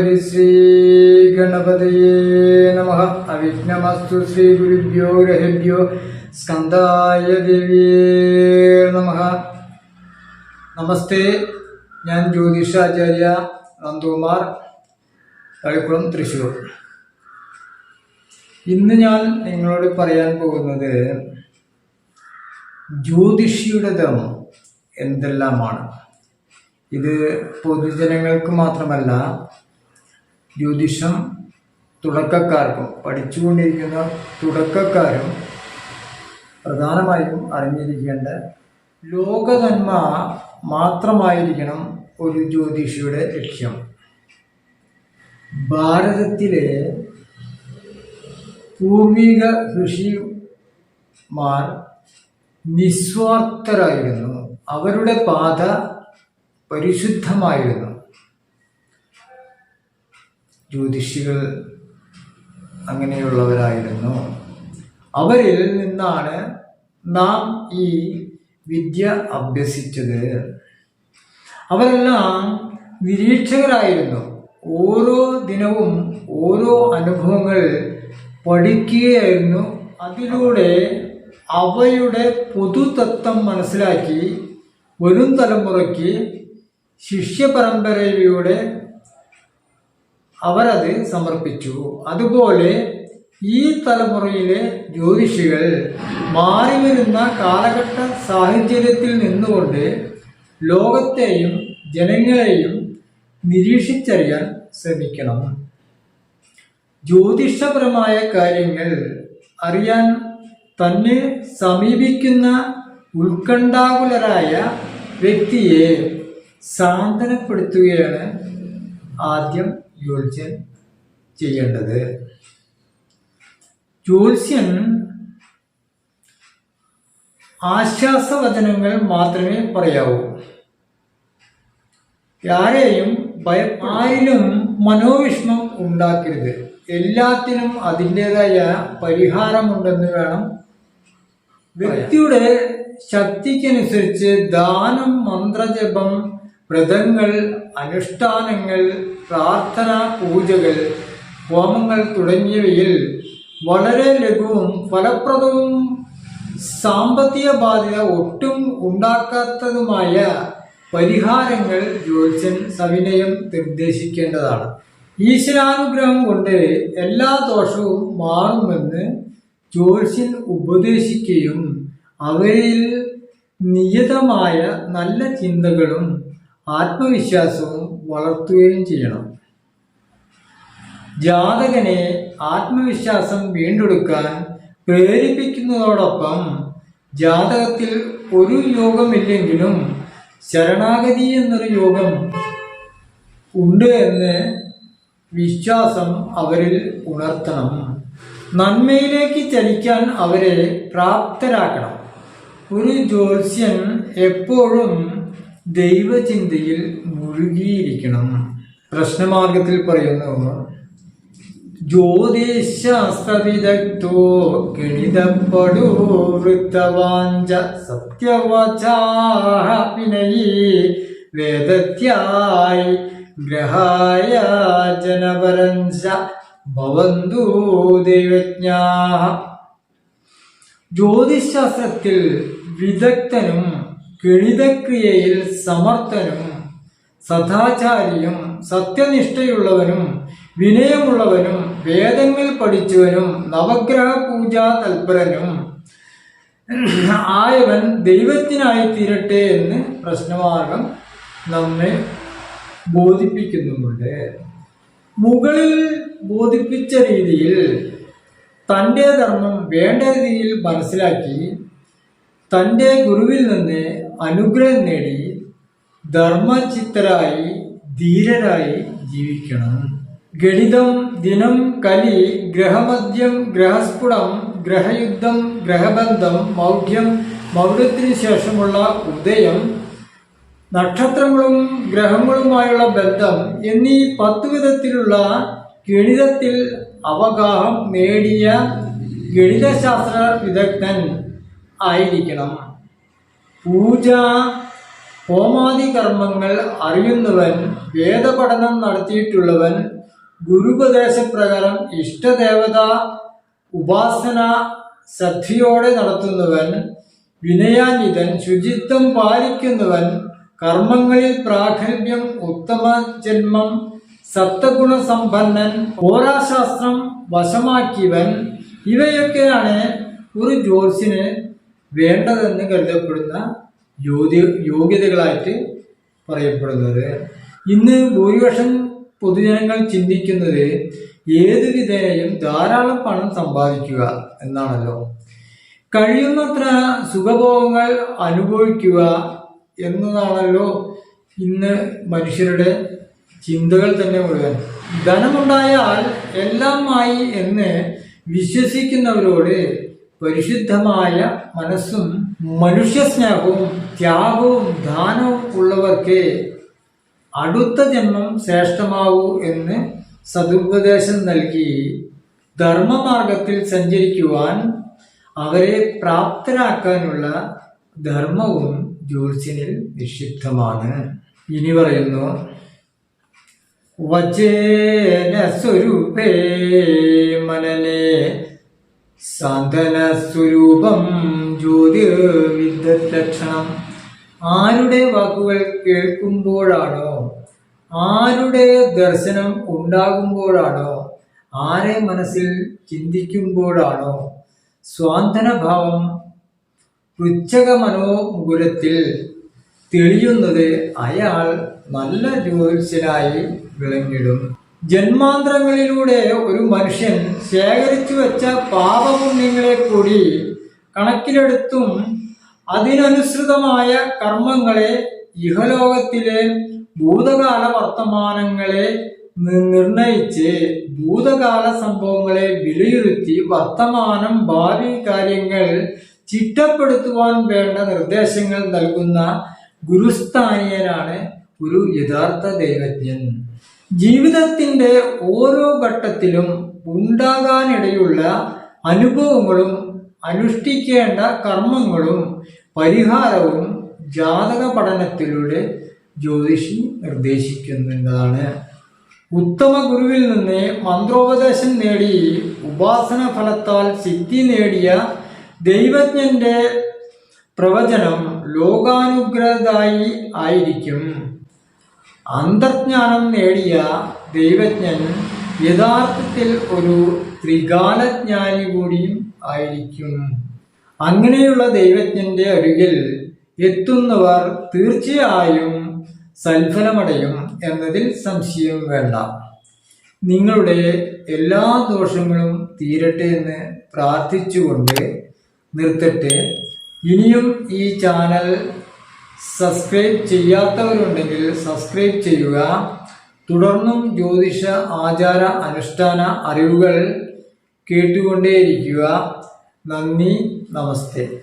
ഹരിശ്രീ ഗണപതയേ നമ. അവിഘ്നമസ്തു ശ്രീ ഗുരുഭ്യോ ഗ്രഹഭ്യോ സ്കന്ധായ നമ. നമസ്തേ. ഞാൻ ജ്യോതിഷാചാര്യ നന്ദകുമാർ തളിക്കുളം തൃശ്ശൂർ ഇന്ന് ഞാൻ നിങ്ങളോട് പറയാൻ പോകുന്നത് ജ്യോതിഷിയുടെ ധർമ്മം എന്തെല്ലാമാണ്? ഇത് പൊതുജനങ്ങൾക്ക് മാത്രമല്ല ജ്യോതിഷം തുടക്കക്കാർക്കും പഠിച്ചുകൊണ്ടിരിക്കുന്ന തുടക്കക്കാരും പ്രധാനമായും അറിഞ്ഞിരിക്കേണ്ട ലോകനന്മ മാത്രമായിരിക്കണം ഒരു ജ്യോതിഷിയുടെ ലക്ഷ്യം. ഭാരതത്തിലെ പൂർവിക ഋഷിമാർ നിസ്വാർത്ഥരായിരുന്നു. അവരുടെ പാത പരിശുദ്ധമായിരുന്നു. ജ്യോതിഷികൾ അങ്ങനെയുള്ളവരായിരുന്നു. അവരിൽ നിന്നാണ് നാം ഈ വിദ്യ അഭ്യസിച്ചത്. അവരെല്ലാം നിരീക്ഷകരായിരുന്നു. ഓരോ ദിനവും ഓരോ അനുഭവങ്ങൾ പഠിക്കുകയായിരുന്നു. അതിലൂടെ അവയുടെ പൊതുതത്വം മനസ്സിലാക്കി വരും തലമുറയ്ക്ക് ശിഷ്യപരമ്പരയിലൂടെ അവരത് സമർപ്പിച്ചു. അതുപോലെ ഈ തലമുറയിലെ ജ്യോതിഷികൾ മാറി വരുന്ന കാലഘട്ട സാഹചര്യത്തിൽ നിന്നുകൊണ്ട് ലോകത്തെയും ജനങ്ങളെയും നിരീക്ഷിച്ചറിയാൻ ശ്രമിക്കണം. ജ്യോതിഷപരമായ കാര്യങ്ങൾ അറിയാൻ തന്നെ സമീപിക്കുന്ന ഉത്കണ്ഠാകുലരായ വ്യക്തിയെ സാന്ത്വനപ്പെടുത്തുകയാണ് ആദ്യം ജ്യോത്സ്യൻ ചെയ്യേണ്ടത്. ജോത്സ്യൻ ആശ്വാസവചനങ്ങൾ മാത്രമേ പറയാവൂ. ആരെയും ആരിലും മനോവിഷ്മം ഉണ്ടാക്കരുത്. എല്ലാത്തിനും അതിന്റെതായ പരിഹാരമുണ്ടെന്ന് വേണം വ്യക്തിയുടെ ശക്തിക്കനുസരിച്ച് ദാനം മന്ത്രജപം വ്രതങ്ങൾ അനുഷ്ഠാനങ്ങൾ പ്രാർത്ഥന പൂജകൾ ഹോമങ്ങൾ തുടങ്ങിയവയിൽ വളരെ ലഘുവും ഫലപ്രദവും സാമ്പത്തിക ബാധ്യത ഒട്ടും ഉണ്ടാക്കാത്തതുമായ പരിഹാരങ്ങൾ ജ്യോത്സ്യൻ സവിനയം നിർദ്ദേശിക്കേണ്ടതാണ്. ഈശ്വരാനുഗ്രഹം കൊണ്ട് എല്ലാ ദോഷവും മാറുമെന്ന് ജ്യോത്സ്യൻ ഉപദേശിക്കുകയും അവയിൽ നിയതമായ നല്ല ചിന്തകളും ആത്മവിശ്വാസവും വളർത്തുകയും ചെയ്യണം. ജാതകനെ ആത്മവിശ്വാസം വീണ്ടെടുക്കാൻ പ്രേരിപ്പിക്കുന്നതോടൊപ്പം ജാതകത്തിൽ ഒരു യോഗമില്ലെങ്കിലും ശരണാഗതി എന്നൊരു യോഗം ഉണ്ട് എന്ന് വിശ്വാസം അവരിൽ ഉണർത്തണം. നന്മയിലേക്ക് ചലിക്കാൻ അവരെ പ്രാപ്തരാക്കണം. ഒരു ജ്യോത്സ്യൻ എപ്പോഴും ദൈവചിന്തയിൽ മുഴുകിയിരിക്കണം. പ്രശ്നമാർഗത്തിൽ പറയുന്നു ജ്യോതിശാസ്ത്രവിദഗ്ധോ ഗണിതപ്പെടൂ വൃത്തവാഞ്ച സത്യവചാഹ വിനയീ വേദത്യായി ഗ്രഹായ ജനപരഞ്ച ഭവന്തു ദൈവജ്ഞാ ജ്യോതിശാസ്ത്രത്തിൽ വിദഗ്ധനും ഗണിതക്രിയയിൽ സമർത്ഥനും സദാചാരിയും സത്യനിഷ്ഠയുള്ളവനും വിനയമുള്ളവനും വേദങ്ങൾ പഠിച്ചവനും നവഗ്രഹ പൂജാ തൽപരനും ആയവൻ ദൈവത്തിനായി തീരട്ടെ എന്ന് പ്രശ്നമാർഗം നമ്മെ ബോധിപ്പിക്കുന്നുണ്ട് മുകളിൽ ബോധിപ്പിച്ച രീതിയിൽ തന്റെ ധർമ്മം വേണ്ട രീതിയിൽ മനസ്സിലാക്കി തന്റെ ഗുരുവിൽ നിന്ന് അനുഗ്രഹം നേടി ധർമ്മചിത്തരായി ധീരരായി ജീവിക്കണം. ഗണിതം ദിനം കലി ഗ്രഹമദ്യം ഗ്രഹസ്ഫുടം ഗ്രഹയുദ്ധം ഗ്രഹബന്ധം മൗഢ്യം മൗഢ്യത്തിന് ശേഷമുള്ള ഉദയം നക്ഷത്രങ്ങളും ഗ്രഹങ്ങളുമായുള്ള ബന്ധം എന്നീ പത്ത് വിധത്തിലുള്ള ഗണിതത്തിൽ അവഗാഹം നേടിയ ഗണിതശാസ്ത്ര വിദഗ്ധൻ ആയിരിക്കണം. പൂജ ഹോമാദി കർമ്മങ്ങൾ അറിയുന്നവൻ വേദപഠനം നടത്തിയിട്ടുള്ളവൻ ഗുരുപദേശപ്രകാരം ഇഷ്ടദേവത ഉപാസന ശ്രദ്ധയോടെ നടത്തുന്നവൻ വിനയാന്വിതൻ ശുചിത്വം പാലിക്കുന്നവൻ കർമ്മങ്ങളിൽ പ്രാഗൽഭ്യം ഉത്തമ ജന്മം സപ്തഗുണസമ്പന്നൻ ഹോരാശാസ്ത്രം വശമാക്കിയവൻ ഇവയൊക്കെയാണ് ഒരു ജ്യോത്സ്യന് വേണ്ടതെന്ന് കരുതപ്പെടുന്ന യോഗ്യ യോഗ്യതകളായിട്ട് പറയപ്പെടുന്നത്. ഇന്ന് ഭൂരിപക്ഷം പൊതുജനങ്ങൾ ചിന്തിക്കുന്നത് ഏത് വിധേയും ധാരാളം പണം സമ്പാദിക്കുക എന്നാണല്ലോ. കഴിയുന്നത്ര സുഖഭോഗങ്ങൾ അനുഭവിക്കുക എന്നതാണല്ലോ ഇന്ന് മനുഷ്യരുടെ ചിന്തകൾ തന്നെ മുഴുവൻ. ധനമുണ്ടായാൽ എല്ലാമായി എന്ന് വിശ്വസിക്കുന്നവരോട് പരിശുദ്ധമായ മനസ്സും മനുഷ്യസ്നേഹവും ത്യാഗവും ദാനവും ഉള്ളവർക്ക് അടുത്ത ജന്മം ശ്രേഷ്ഠമാവൂ എന്ന് സതുപദേശം നൽകി. ധർമ്മമാർഗത്തിൽ സഞ്ചരിക്കുവാൻ അവരെ പ്രാപ്തരാക്കാനുള്ള ധർമ്മവും ജ്യോത്സ്യനിൽ നിക്ഷിപ്തമാണ്. ഇനി പറയുന്നു വചേന സ്വരൂപേ മനനെ സാധന സ്വരൂപം ജ്യോതിർവിദ്ലക്ഷണം ആരുടെ വാക്കുകൾ കേൾക്കുമ്പോഴാണോ? ആരുടെ ദർശനം ഉണ്ടാകുമ്പോഴാണോ? ആരെ മനസ്സിൽ ചിന്തിക്കുമ്പോഴാണോ? സ്വാന്തനഭാവം പൃച്ഛക മനോമുകുരത്തിൽ തെളിയുന്നത് അയാൾ നല്ല ജ്യോതിഷനായി വിളങ്ങിടും. ജന്മാന്തരങ്ങളിലൂടെ ഒരു മനുഷ്യൻ ശേഖരിച്ചു വെച്ച പാപപുണ്യങ്ങളെ കൂടി കണക്കിലെടുത്തും അതിനനുസൃതമായ കർമ്മങ്ങളെ ഇഹലോകത്തിലെ ഭൂതകാല വർത്തമാനങ്ങളെ നിർണയിച്ച് ഭൂതകാല സംഭവങ്ങളെ വിലയിരുത്തി വർത്തമാനം ഭാവി കാര്യങ്ങൾ ചിട്ടപ്പെടുത്തുവാൻ വേണ്ട നിർദ്ദേശങ്ങൾ നൽകുന്ന ഗുരുസ്ഥാനീയനാണ് ഒരു യഥാർത്ഥ ദൈവജ്ഞൻ. ജീവിതത്തിന്റെ ഓരോ ഘട്ടത്തിലും ഉണ്ടാകാനിടയുള്ള അനുഭവങ്ങളും അനുഷ്ഠിക്കേണ്ട കർമ്മങ്ങളും പരിഹാരവും ജാതക പഠനത്തിലൂടെ ജ്യോതിഷി നിർദ്ദേശിക്കുന്നതാണ് ഉത്തമ ഗുരുവിൽ നിന്ന് മന്ത്രോപദേശം നേടി ഉപാസന ഫലത്താൽ സിദ്ധി നേടിയ ദൈവജ്ഞന്റെ പ്രവചനം ലോകാനുഗ്രഹതായി ആയിരിക്കും. അന്തർജ്ഞാനം നേടിയ ദൈവജ്ഞൻ യഥാർത്ഥത്തിൽ ഒരു ത്രികാലജ്ഞാനി കൂടിയും ആയിരിക്കും. അങ്ങനെയുള്ള ദൈവജ്ഞന്റെ അരികിൽ എത്തുന്നവർ തീർച്ചയായും സൽഫലമടയും എന്നതിൽ സംശയം വേണ്ട. നിങ്ങളുടെ എല്ലാ ദോഷങ്ങളും തീരട്ടെ എന്ന് പ്രാർത്ഥിച്ചുകൊണ്ട് നിർത്തട്ടെ. ഇനിയും ഈ ചാനൽ സബ്സ്ക്രൈബ് ചെയ്യാത്തവരുണ്ടെങ്കിൽ സബ്സ്ക്രൈബ് ചെയ്യുക. തുടർന്നും ജ്യോതിഷ ആചാര അനുഷ്ഠാന അറിവുകൾ കേട്ടുകൊണ്ടേയിരിക്കുക. നന്ദി നമസ്തേ.